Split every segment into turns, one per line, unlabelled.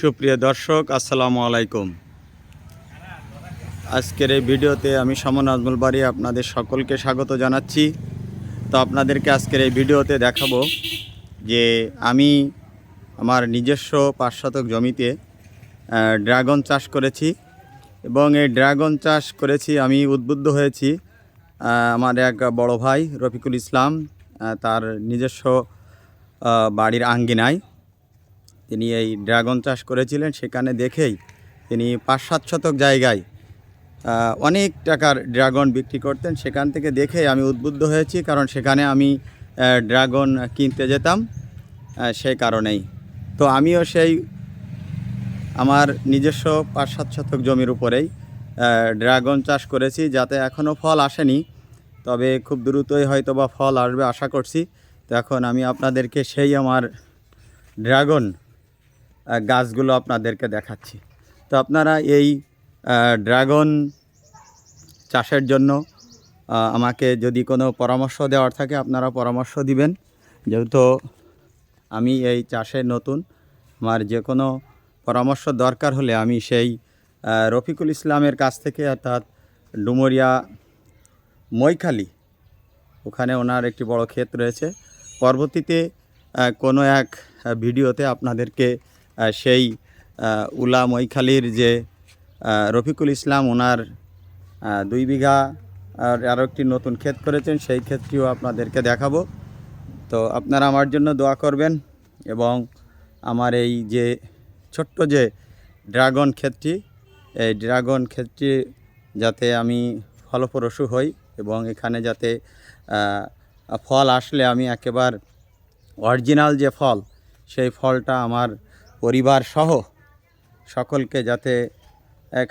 সুপ্রিয় দর্শক, আসসালামু আলাইকুম। আজকের এই ভিডিওতে আমি সমন আজমল বাড়ি আপনাদের সকলকে স্বাগত জানাচ্ছি। তো আপনাদেরকে আজকের এই ভিডিওতে দেখাবো যে আমি আমার নিজস্ব পাঁচ শতক জমিতে ড্রাগন চাষ করেছি এবং এই ড্রাগন চাষ করেছি, আমি উদ্বুদ্ধ হয়েছি আমার এক বড় ভাই রফিকুল ইসলাম তার নিজস্ব বাড়ির আঙ্গিনায়। তিনি এই ড্রাগন চাষ করেছিলেন, সেখানে দেখেই তিনি পাঁচ সাত শতক জায়গায় অনেক টাকার ড্রাগন বিক্রি করতেন। সেখান থেকে দেখেই আমি উদ্বুদ্ধ হয়েছি, কারণ সেখানে আমি ড্রাগন কিনতে যেতাম সেই কারণেই। তো আমিও সেই আমার নিজস্ব পাঁচ সাত শতক জমির উপরেই ড্রাগন চাষ করেছি, যাতে এখনও ফল আসেনি। তবে খুব দ্রুতই হয়তো বা ফল আসবে, আশা করছি। তো এখন আমি আপনাদেরকে সেই আমার ড্রাগন গাছগুলো আপনাদেরকে দেখাচ্ছি। তো আপনারা এই ড্রাগন চাষের জন্য আমাকে যদি কোনো পরামর্শ দেওয়ার থাকে, আপনারা পরামর্শ দিবেন। যেহেতু আমি এই চাষে নতুন, আমার যে কোনো পরামর্শ দরকার হলে আমি সেই রফিকুল ইসলামের কাছ থেকে অর্থাৎ ডুমুরিয়া মৈখালি ওখানে ওনার একটি বড় ক্ষেত রয়েছে। পরবর্তীতে কোনো এক ভিডিওতে আপনাদেরকে সেই উলা মৈখালির যে রফিকুল ইসলাম ওনার দুই বিঘা, আর আরও একটি নতুন ক্ষেত করেছেন, সেই ক্ষেতটিও আপনাদেরকে দেখাবো। তো আপনারা আমার জন্য দোয়া করবেন এবং আমার এই যে ছোট্ট যে ড্রাগন ক্ষেতটি, এই ড্রাগন ক্ষেতটি যাতে আমি ফলপ্রসূ হই এবং এখানে যাতে ফল আসলে আমি একেবার অরিজিনাল যে ফল, সেই ফলটা আমার পরিবার সহ সকলকে যাতে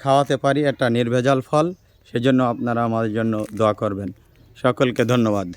খাওয়াতে পারি একটা নির্ভেজাল ফল, সেজন্য আপনারা আমাদের জন্য দোয়া করবেন। সকলকে ধন্যবাদ।